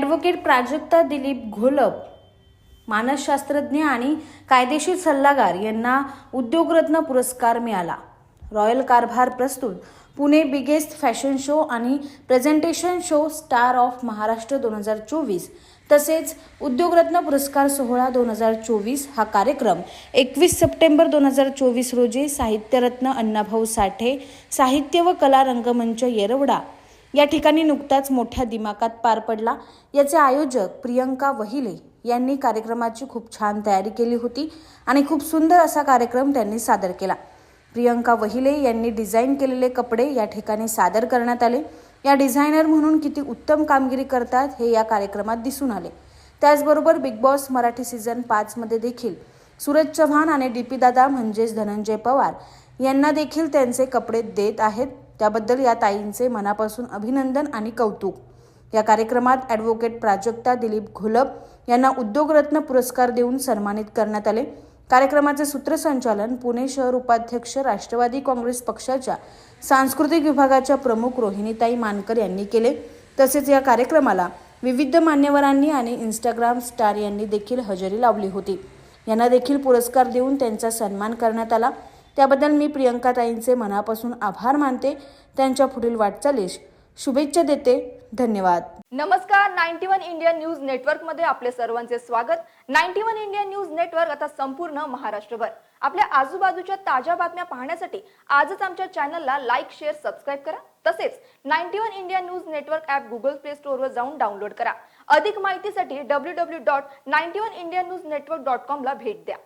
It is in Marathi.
ॲडव्होकेट प्राजक्ता दिलीप घोलप मानसशास्त्रज्ञ आणि कायदेशीर सल्लागार यांना उद्योगरत्न पुरस्कार मिळाला. रॉयल कारभार प्रस्तुत पुणे बिगेस्ट फॅशन शो आणि presentation show star of Maharashtra दोन हजार चोवीस तसेच उद्योगरत्न पुरस्कार सोहळा दोन हजार चोवीस हा कार्यक्रम एकवीस सप्टेंबर दोन हजार चोवीस रोजी साहित्यरत्न अण्णाभाऊ साठे साहित्य व कला रंगमंच येरवडा या ठिकाणी नुकताच मोठ्या दिमाकात पार पडला. याचे आयोजक प्रियंका वहिले यांनी कार्यक्रमाची खूप छान तयारी केली होती आणि खूप सुंदर असा कार्यक्रम त्यांनी सादर केला. प्रियंका वहिले यांनी डिझाईन केलेले कपडे या ठिकाणी सादर करण्यात आले. या डिझायनर म्हणून किती उत्तम कामगिरी करतात हे या कार्यक्रमात दिसून आले. त्याचबरोबर बिग बॉस मराठी सीझन पाचमध्ये देखील सूरज चव्हाण आणि डी पी दादा म्हणजेच धनंजय पवार यांना देखील त्यांचे कपडे देत आहेत. त्याबद्दल या ताईंचे मनापासून अभिनंदन आणि कौतुक. या कार्यक्रमात ॲडव्होकेट प्राजक्ता दिलीप घोलप यांना उद्योगरत्न पुरस्कार देऊन सन्मानित करण्यात आले. कार्यक्रमाचे सूत्रसंचालन पुणे शहर उपाध्यक्ष राष्ट्रवादी काँग्रेस पक्षाच्या सांस्कृतिक विभागाच्या प्रमुख रोहिणीताई मानकर यांनी केले. तसेच या कार्यक्रमाला विविध मान्यवरांनी आणि इंस्टाग्राम स्टार यांनी देखील हजेरी लावली होती. यांना देखील पुरस्कार देऊन त्यांचा सन्मान करण्यात आला. त्याबद्दल मी प्रियंकाताईंचे मनापासून आभार मानते. त्यांच्या पुढील वाटचालीस शुभेच्छा देते. धन्यवाद. नमस्कार. नाईन्टी वन इंडियन न्यूज नेटवर्कमध्ये आपले सर्वांचे स्वागत. Ninety one Indian news network आता संपूर्ण महाराष्ट्रभर. आपल्या आजूबाजूच्या ताज्या बातम्या पाहण्यासाठी आजच आमच्या चॅनलला लाईक शेअर सबस्क्राईब करा. तसेच ninety one India news network app Google play स्टोअरवर जाऊन डाउनलोड करा. अधिक माहितीसाठी W W dot ninety one India news network dot कॉमला भेट द्या.